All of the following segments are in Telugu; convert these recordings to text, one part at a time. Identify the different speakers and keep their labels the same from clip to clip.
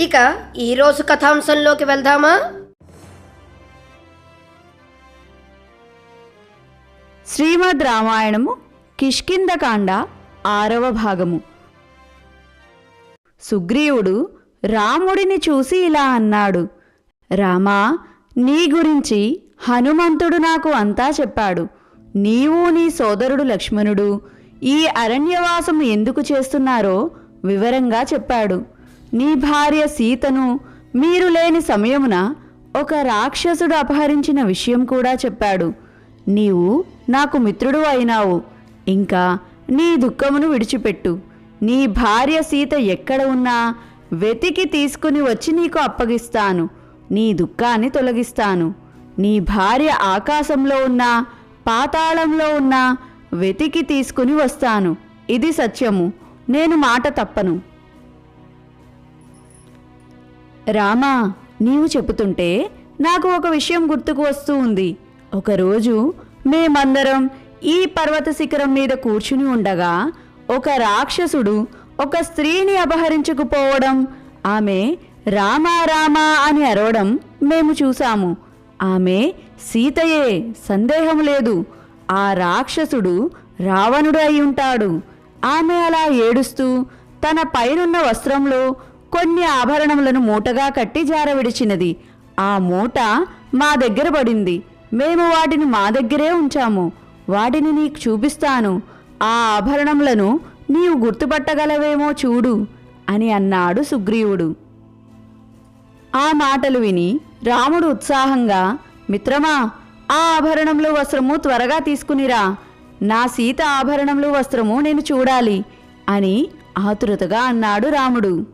Speaker 1: ఇక ఈరోజు కథాంశంలోకి వెళ్దామా?
Speaker 2: శ్రీమద్ రామాయణము కిష్కిందకాండ ఆరవ భాగము. సుగ్రీవుడు రాముడిని చూసి ఇలా అన్నాడు రామా నీ గురించి హనుమంతుడు నాకు అంతా చెప్పాడు. నీవు నీ సోదరుడు లక్ష్మణుడు. ఈ అరణ్యవాసం ఎందుకు చేస్తున్నారో వివరంగా చెప్పాడు. నీ భార్య సీతను మీరు లేని సమయమున ఒక రాక్షసుడు అపహరించిన విషయం కూడా చెప్పాడు. నీవు నాకు మిత్రుడు అయినావు. ఇంకా నీ దుఃఖమును విడిచిపెట్టు. నీ భార్య సీత ఎక్కడ ఉన్నా వెతికి తీసుకుని వచ్చి నీకు అప్పగిస్తాను. నీ దుఃఖాన్ని తొలగిస్తాను. నీ భార్య ఆకాశంలో ఉన్నా పాతాళంలో ఉన్నా వెతికి తీసుకుని వస్తాను. ఇది సత్యము. నేను మాట తప్పను. రామా నీవు చెబుతుంటే నాకు ఒక విషయం గుర్తుకు వస్తూ ఉంది. ఒకరోజు మేమందరం ఈ పర్వత శిఖరం మీద కూర్చుని ఉండగా ఒక రాక్షసుడు ఒక స్త్రీని అపహరించుకుపోవడం ఆమె రామా రామా అని అరవడం మేము చూశాము. ఆమె సీతయే సందేహం లేదు. ఆ రాక్షసుడు రావణుడు అయి ఉంటాడు. ఆమె అలా ఏడుస్తూ తన పైనున్న వస్త్రంలో కొన్ని ఆభరణములను మూటగా కట్టి జారవిడిచినది ఆ మూట మా దగ్గర పడింది. మేము వాటిని మా దగ్గరే ఉంచాము. వాటిని నీకు చూపిస్తాను. ఆ ఆభరణములను నీవు గుర్తుపట్టగలవేమో చూడు అని అన్నాడు సుగ్రీవుడు. ఆ మాటలు విని రాముడు ఉత్సాహంగా మిత్రమా ఆ ఆభరణంలో వస్త్రము త్వరగా తీసుకునిరా. నా సీత ఆభరణంలో వస్త్రము నేను చూడాలి అని ఆతురతగా అన్నాడు రాముడు.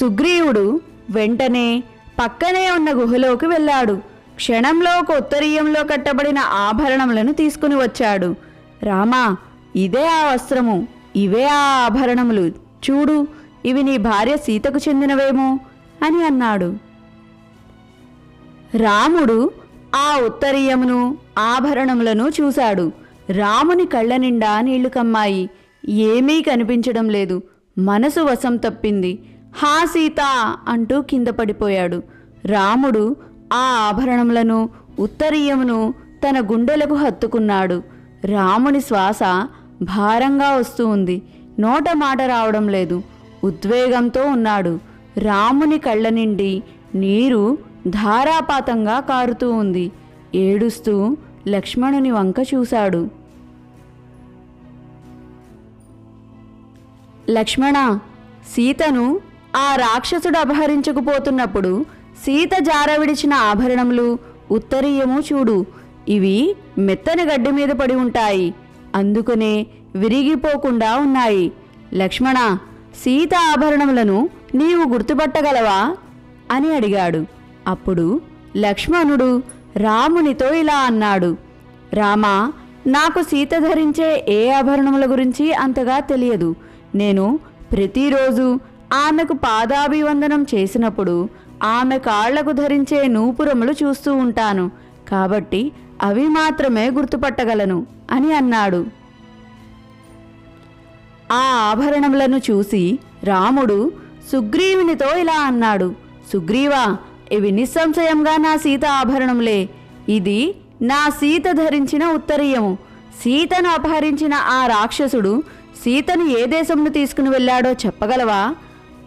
Speaker 2: సుగ్రీవుడు వెంటనే పక్కనే ఉన్న గుహలోకి వెళ్ళాడు. క్షణంలో ఒక ఉత్తరీయంలో కట్టబడిన ఆభరణములను తీసుకుని వచ్చాడు. రామా ఇదే ఆ వస్త్రము ఇవే ఆ ఆభరణములు. చూడు ఇవి నీ భార్య సీతకు చెందినవేమో అని అన్నాడు. రాముడు ఆ ఉత్తరీయమును ఆభరణములను చూశాడు. రాముని కళ్ళ నిండా నీళ్ళు కమ్మాయి. ఏమీ కనిపించడం లేదు. మనసు వశం తప్పింది. హా సీత అంటూ కింద పడిపోయాడు. రాముడు ఆ ఆభరణములను ఉత్తరీయమును తన గుండెలకు హత్తుకున్నాడు. రాముని శ్వాస భారంగా వస్తూ ఉంది. నోట మాట రావడం లేదు. ఉద్వేగంతో ఉన్నాడు. రాముని కళ్ళ నిండి నీరు ధారాపాతంగా కారుతూ ఉంది. ఏడుస్తూ లక్ష్మణుని వంక చూశాడు. లక్ష్మణ సీతను ఆ రాక్షసుడు అపహరించుకుపోతున్నప్పుడు సీత జారవిడిచిన ఆభరణములు ఉత్తరీయము చూడు. ఇవి మెత్తని గడ్డి మీద పడి ఉంటాయి. అందుకనే విరిగిపోకుండా ఉన్నాయి. లక్ష్మణ సీత ఆభరణములను నీవు గుర్తుపట్టగలవా? అని అడిగాడు. అప్పుడు లక్ష్మణుడు రామునితో ఇలా అన్నాడు. రామా నాకు సీత ధరించే ఏ ఆభరణముల గురించి అంతగా తెలియదు. నేను ప్రతిరోజు ఆమెకు పాదాభివందనం చేసినప్పుడు ఆమె కాళ్ళకు ధరించే నూపురములు చూస్తూ ఉంటాను. కాబట్టి అవి మాత్రమే గుర్తుపట్టగలను అని అన్నాడు. ఆ ఆభరణములను చూసి రాముడు సుగ్రీవునితో ఇలా అన్నాడు. సుగ్రీవా ఇవి నిస్సంశయంగా నా సీత ఆభరణములే. ఇది నా సీత ధరించిన ఉత్తరీయము. సీతను అపహరించిన ఆ రాక్షసుడు సీతను ఏ దేశమును తీసుకుని వెళ్ళాడో చెప్పగలవా?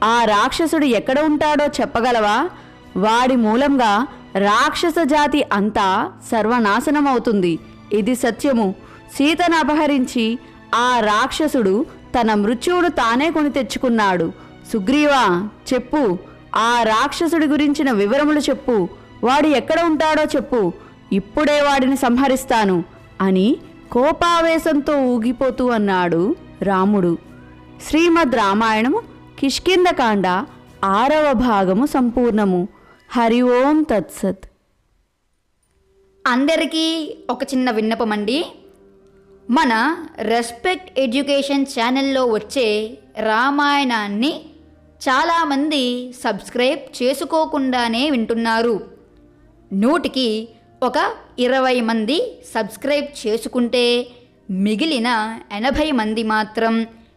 Speaker 2: ఆ రాక్షసుడు ఎక్కడ ఉంటాడో చెప్పగలవా? వాడి మూలంగా రాక్షస జాతి అంతా సర్వనాశనమవుతుంది. ఇది సత్యము. సీతను అపహరించి ఆ రాక్షసుడు తన మృత్యువును తానే కొని తెచ్చుకున్నాడు. సుగ్రీవా చెప్పు. ఆ రాక్షసుడి గురించిన వివరములు చెప్పు. వాడు ఎక్కడ ఉంటాడో చెప్పు. ఇప్పుడే వాడిని సంహరిస్తాను అని కోపావేశంతో ఊగిపోతూ అన్నాడు రాముడు. శ్రీమద్ రామాయణము కిష్కిందకాండ ఆరవ భాగము సంపూర్ణము. హరి ఓం తత్సత్.
Speaker 3: అందరికీ ఒక చిన్న విన్నపం అండి. మన రెస్పెక్ట్ ఎడ్యుకేషన్ ఛానల్లో వచ్చే రామాయణాన్ని చాలామంది సబ్స్క్రైబ్ చేసుకోకుండానే వింటున్నారు. నూటికి ఒక ఇరవై మంది సబ్స్క్రైబ్ చేసుకుంటే మిగిలిన ఎనభై మంది మాత్రం